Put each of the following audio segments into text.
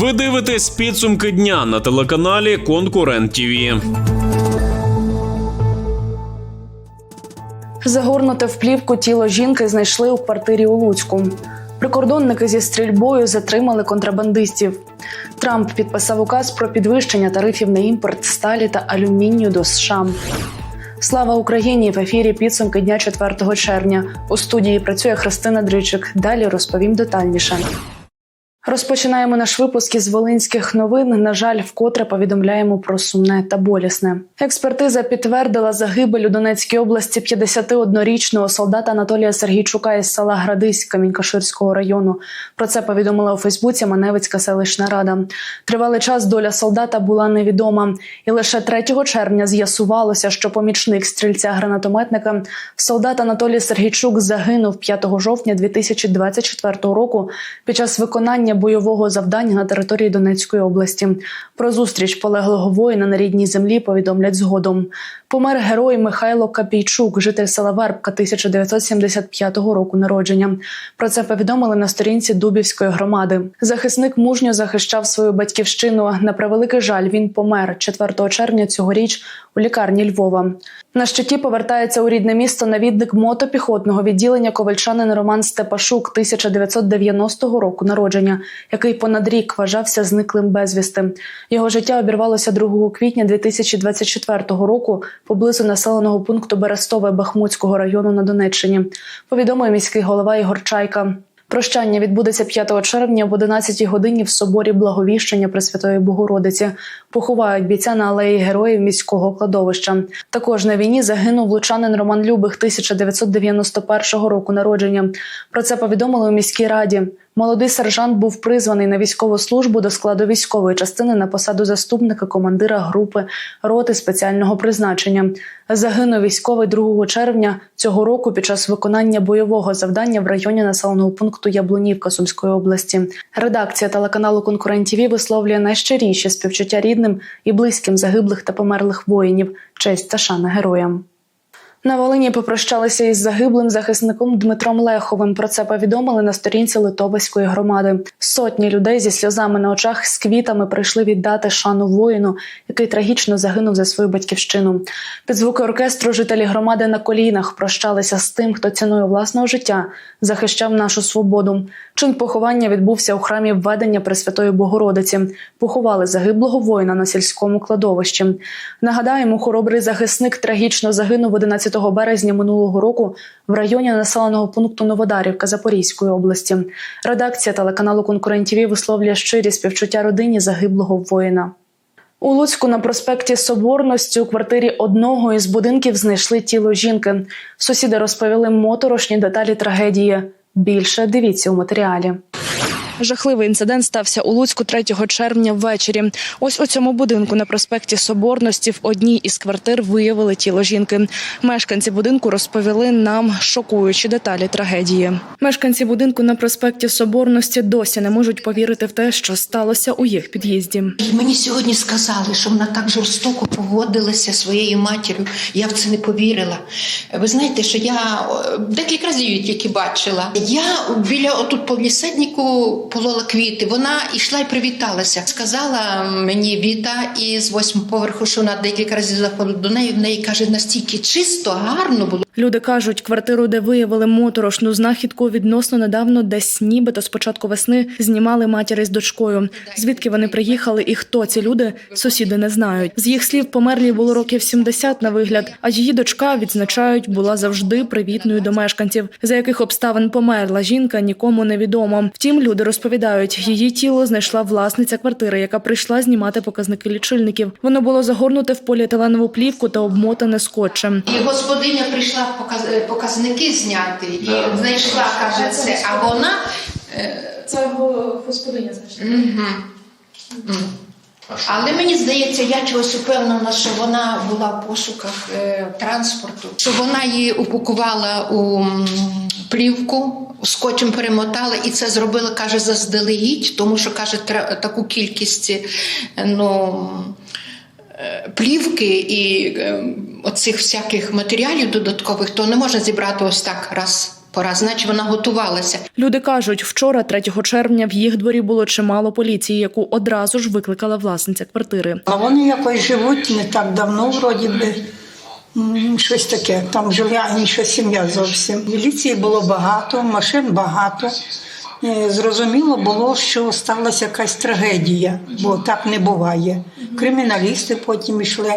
Ви дивитесь підсумки дня на телеканалі Конкурент ТІВІ. Загорнуте в плівку тіло жінки знайшли у квартирі у Луцьку. Прикордонники зі стрільбою затримали контрабандистів. Трамп підписав указ про підвищення тарифів на імпорт сталі та алюмінію до США. Слава Україні! В ефірі підсумки дня 4 червня. У студії працює Христина Дричик. Далі розповім детальніше. Розпочинаємо наш випуск із волинських новин. На жаль, вкотре повідомляємо про сумне та болісне. Експертиза підтвердила загибель у Донецькій області 51-річного солдата Анатолія Сергійчука із села Градиськ Камінькаширського району. Про це повідомила у Фейсбуці Маневицька селищна рада. Тривалий час доля солдата була невідома, і лише 3 червня з'ясувалося, що помічник стрільця-гранатометника солдат Анатолій Сергійчук загинув 5 жовтня 2024 року під час виконання бойового завдання на території Донецької області. Про зустріч полеглого воїна на рідній землі повідомлять згодом. Помер герой Михайло Капійчук, житель села Вербка 1975 року народження. Про це повідомили на сторінці Дубівської громади. Захисник мужньо захищав свою батьківщину. На превеликий жаль, він помер 4 червня цьогоріч у лікарні Львова. На щиті повертається у рідне місто навідник мотопіхотного відділення ковальчанин Роман Степашук 1990 року народження, який понад рік вважався зниклим безвісти. Його життя обірвалося 2 квітня 2024 року поблизу населеного пункту Берестове Бахмутського району на Донеччині. Повідомив міський голова Ігор Чайка. Прощання відбудеться 5 червня об 11 годині в соборі Благовіщення Пресвятої Богородиці. Поховають бійця на алеї героїв міського кладовища. Також на війні загинув лучанин Роман Любих 1991 року народження. Про це повідомили у міській раді. Молодий сержант був призваний на військову службу до складу військової частини на посаду заступника командира групи роти спеціального призначення. Загинув військовий 2 червня цього року під час виконання бойового завдання в районі населеного пункту Яблунівка Сумської області. Редакція телеканалу Конкурент ТІВІ висловлює найщиріші співчуття рідним і близьким загиблих та померлих воїнів. Честь та шана героям. На Волині попрощалися із загиблим захисником Дмитром Леховим. Про це повідомили на сторінці Литовської громади. Сотні людей зі сльозами на очах з квітами прийшли віддати шану воїну, який трагічно загинув за свою батьківщину. Під звуки оркестру жителі громади на колінах прощалися з тим, хто ціною власного життя захищав нашу свободу. Чин поховання відбувся у храмі введення Пресвятої Богородиці. Поховали загиблого воїна на сільському кладовищі. Нагадаємо, хоробрий захисник трагічно загинув 11 березня минулого року в районі населеного пункту Новодарівка Запорізької області. Редакція телеканалу Конкурентів висловлює щирі співчуття родині загиблого воїна. У Луцьку на проспекті Соборності у квартирі одного із будинків знайшли тіло жінки. Сусіди розповіли моторошні деталі трагедії. Більше дивіться у матеріалі. Жахливий інцидент стався у Луцьку 3 червня ввечері. Ось у цьому будинку на проспекті Соборності в одній із квартир виявили тіло жінки. Мешканці будинку розповіли нам шокуючі деталі трагедії. Мешканці будинку на проспекті Соборності досі не можуть повірити в те, що сталося у їх під'їзді. Мені сьогодні сказали, що вона так жорстоко поводилася своєю матір'ю. Я в це не повірила. Ви знаєте, що я е, декілька разів тільки бачила. Я біля отут по ліседнику полола квіти. Вона йшла і привіталася. Сказала мені Віта із восьмого поверху, що вона декілька разів заходила до неї. В неї каже, настільки чисто, гарно було. Люди кажуть, квартиру, де виявили моторошну знахідку, відносно недавно десь нібито з початку весни знімали матір із дочкою. Звідки вони приїхали і хто ці люди, сусіди не знають. З їх слів померлій було років 70 на вигляд, а її дочка відзначають, була завжди привітною до мешканців. За яких обставин померла жінка, нікому не відомо. Втім, люди розповідають, її тіло знайшла власниця квартири, яка прийшла знімати показники лічильників. Воно було загорнуте в поліетиленову плівку та обмотане скотчем. Господиня прийшла показ- е, показники зняти і знайшла, каже, це. А вона Це господиня знайшла. Угу. Але мені здається, я чогось упевнена, що вона була в пошуках е, транспорту, що вона її упакувала у плівку, скотчем перемотала, і це зробила, каже, заздалегідь, тому що каже, таку кількість е, ну, е, плівки і е, оцих всяких матеріалів додаткових, то не можна зібрати ось так раз. пора, значить вона готувалася. Люди кажуть, вчора, 3 червня, в їх дворі було чимало поліції, яку одразу ж викликала власниця квартири. А вони якось живуть не так давно, вроді би. Щось таке. Там жила інша сім'я зовсім. Міліції було багато, машин багато. Зрозуміло було, що сталася якась трагедія, бо так не буває. Криміналісти потім йшли.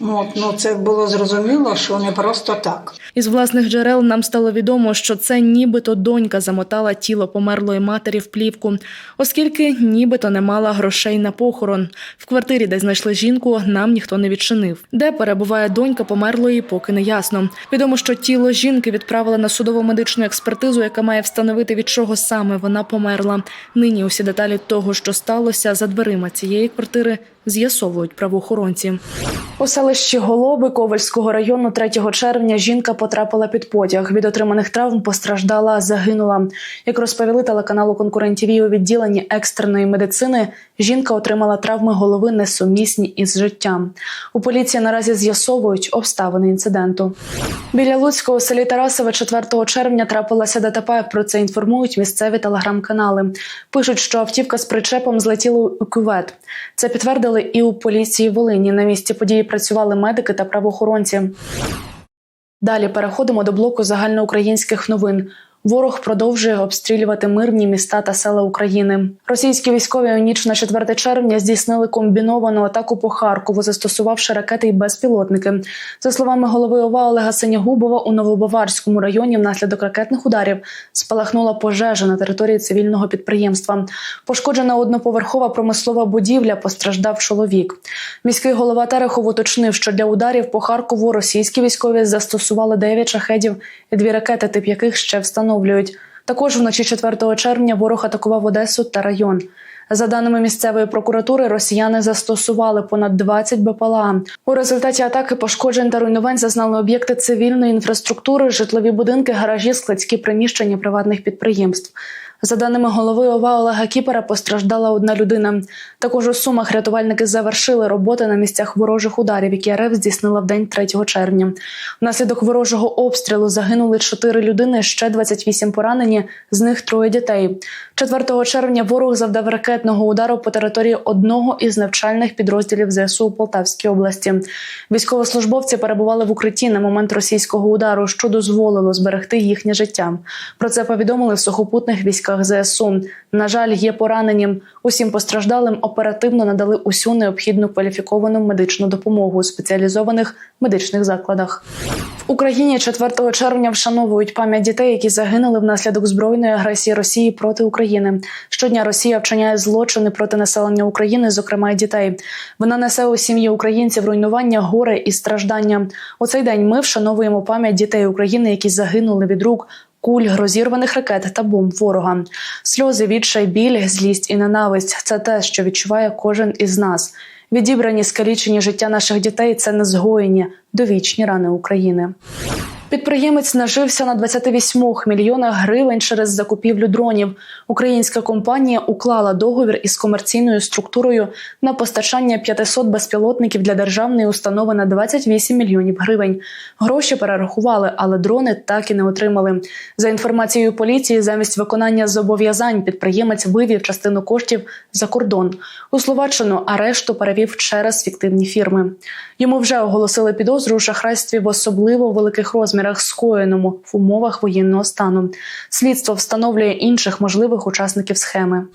От, ну, це було зрозуміло, що не просто так. Із власних джерел нам стало відомо, що це нібито донька замотала тіло померлої матері в плівку, оскільки нібито не мала грошей на похорон. В квартирі, де знайшли жінку, нам ніхто не відчинив. Де перебуває донька померлої, поки не ясно. Відомо, що тіло жінки відправили на судово-медичну експертизу, яка має встановити від чого саме вона померла. Нині усі деталі того, що сталося за дверима цієї квартири, з'ясовують правоохоронці. У селищі Голоби Ковальського району 3 червня жінка потрапила під потяг. Від отриманих травм постраждала, загинула. Як розповіли телеканалу конкурентів у відділенні екстреної медицини, жінка отримала травми голови несумісні із життям. У поліції наразі з'ясовують обставини інциденту. Біля Луцького у селі Тарасове 4 червня трапилася ДТП. Про це інформують місцеві телеграм-канали. Пишуть, що автівка з причепом злетіла у кювет. Це підтвердили і у поліції Волині. На місці події працювали медики та правоохоронці. Далі переходимо до блоку загальноукраїнських новин. Ворог продовжує обстрілювати мирні міста та села України. Російські військові у ніч на 4 червня здійснили комбіновану атаку по Харкову, застосувавши ракети і безпілотники. За словами голови ОВА Олега Синягубова, у Новобаварському районі внаслідок ракетних ударів спалахнула пожежа на території цивільного підприємства. Пошкоджена одноповерхова промислова будівля, постраждав чоловік. Міський голова Терехов уточнив, що для ударів по Харкову російські військові застосували 9 шахедів і дві ракети, тип яких ще встановлюють. Також вночі 4 червня ворог атакував Одесу та район. За даними місцевої прокуратури, росіяни застосували понад 20 БПЛА. У результаті атаки пошкоджень та руйнувань зазнали об'єкти цивільної інфраструктури, житлові будинки, гаражі, складські приміщення приватних підприємств. За даними голови ОВА Олега Кіпера, постраждала одна людина. Також у Сумах рятувальники завершили роботи на місцях ворожих ударів, які РФ здійснила в день 3 червня. Внаслідок ворожого обстрілу загинули 4 людини, ще 28 поранені, з них троє дітей. 4 червня ворог завдав ракетного удару по території одного із навчальних підрозділів ЗСУ у Полтавській області. Військовослужбовці перебували в укритті на момент російського удару, що дозволило зберегти їхнє життя. Про це повідомили в сухопутних військах ЗСУ. На жаль, є поранені. Усім постраждалим оперативно надали усю необхідну кваліфіковану медичну допомогу у спеціалізованих медичних закладах. В Україні 4 червня вшановують пам'ять дітей, які загинули внаслідок збройної агресії Росії проти України. Щодня Росія вчиняє злочини проти населення України, зокрема й дітей. Вона несе у сім'ї українців руйнування, горе і страждання. У цей день ми вшановуємо пам'ять дітей України, які загинули від рук. Куль, розірваних ракет та бомб ворога, сльози, відчай, біль, злість і ненависть це те, що відчуває кожен із нас. Відібрані скалічені життя наших дітей це незгоєні, довічні рани України. Підприємець нажився на 28 мільйонах гривень через закупівлю дронів. Українська компанія уклала договір із комерційною структурою на постачання 500 безпілотників для державної установи на 28 мільйонів гривень. Гроші перерахували, але дрони так і не отримали. За інформацією поліції, замість виконання зобов'язань підприємець вивів частину коштів за кордон. У Словаччину а решту перевів через фіктивні фірми. Йому вже оголосили підозру у шахрайстві в особливо великих розмірах, скоєному в умовах воєнного стану. Слідство встановлює інших можливих учасників схеми.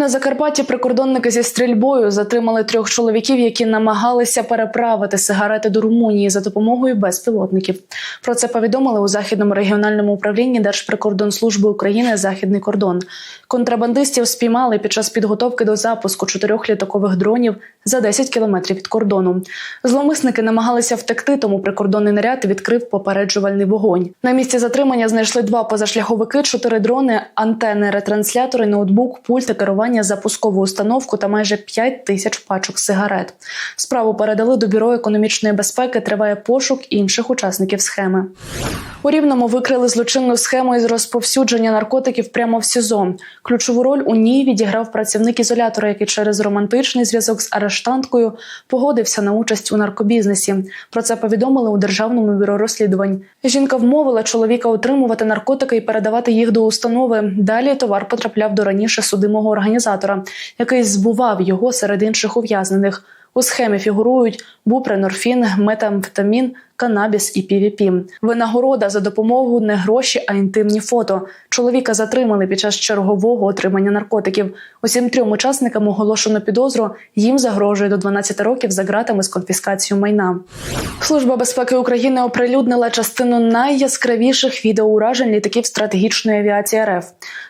На Закарпатті прикордонники зі стрільбою затримали трьох чоловіків, які намагалися переправити сигарети до Румунії за допомогою безпілотників. Про це повідомили у західному регіональному управлінні Держприкордонслужби України Західний кордон. Контрабандистів спіймали під час підготовки до запуску чотирьох літакових дронів за 10 кілометрів від кордону. Зловмисники намагалися втекти, тому прикордонний наряд відкрив попереджувальний вогонь. На місці затримання знайшли два позашляховики, чотири дрони, антени, ретранслятори, ноутбук, пульт та керування запускову установку та майже 5 тисяч пачок сигарет. Справу передали до бюро економічної безпеки. Триває пошук інших учасників схеми. У Рівному викрили злочинну схему із розповсюдження наркотиків прямо в СІЗО. Ключову роль у ній відіграв працівник ізолятора, який через романтичний зв'язок з арештанткою погодився на участь у наркобізнесі. Про це повідомили у державному бюро розслідувань. Жінка вмовила чоловіка отримувати наркотики і передавати їх до установи. Далі товар потрапляв до раніше судимого організатора, який збував його серед інших ув'язнених. У схемі фігурують бупренорфін, метамфетамін, канабіс і півіпі. Винагорода за допомогу не гроші, а інтимні фото. Чоловіка затримали під час чергового отримання наркотиків. Усім трьом учасникам оголошено підозру. Їм загрожує до 12 років за ґратами з конфіскацією майна. Служба безпеки України оприлюднила частину найяскравіших відеоуражень літаків стратегічної авіації РФ.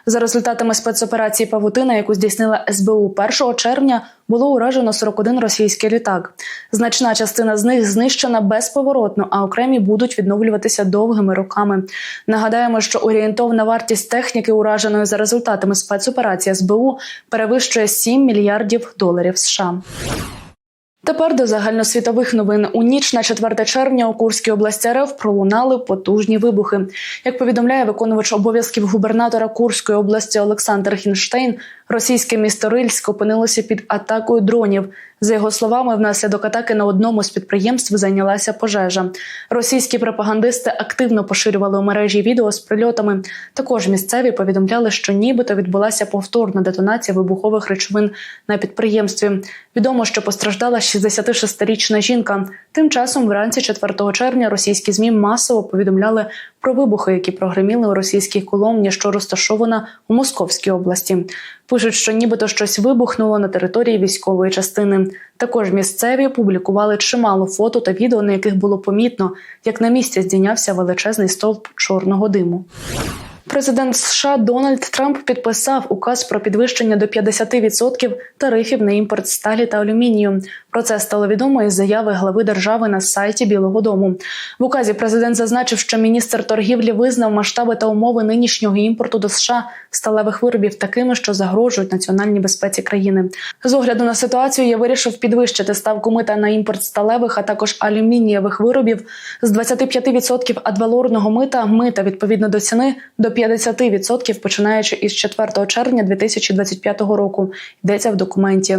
За результатами спецоперації Павутина, яку здійснила СБУ 1 червня, було уражено 41 російський літак. Значна частина з них знищена безповоротно, а окремі будуть відновлюватися довгими роками. Нагадаємо, що орієнтовна вартість техніки, ураженої за результатами спецоперації СБУ, перевищує 7 мільярдів доларів США. Тепер до загальносвітових новин у ніч на 4 червня у Курській області РФ пролунали потужні вибухи. Як повідомляє виконувач обов'язків губернатора Курської області Олександр Хінштейн, російське місто Рильськ опинилося під атакою дронів. За його словами, внаслідок атаки на одному з підприємств зайнялася пожежа. Російські пропагандисти активно поширювали у мережі відео з прильотами. Також місцеві повідомляли, що нібито відбулася повторна детонація вибухових речовин на підприємстві. Відомо, що постраждала 66-річна жінка. Тим часом, вранці 4 червня, російські змі масово повідомляли про вибухи, які прогреміли у російській коломні, що розташована у Московській області. Пишуть, що нібито щось вибухнуло на території військової частини. Також місцеві публікували чимало фото та відео, на яких було помітно, як на місці здійнявся величезний стовп чорного диму. Президент США Дональд Трамп підписав указ про підвищення до 50% тарифів на імпорт сталі та алюмінію. Про це стало відомо із заяви глави держави на сайті Білого Дому. В указі президент зазначив, що міністр торгівлі визнав масштаби та умови нинішнього імпорту до США сталевих виробів такими, що загрожують національній безпеці країни. З огляду на ситуацію я вирішив підвищити ставку мита на імпорт сталевих, а також алюмінієвих виробів з 25% адвалорного мита мита відповідно до ціни до 50% починаючи із 4 червня 2025 року. Йдеться в документі.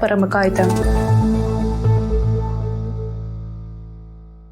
перемикайте.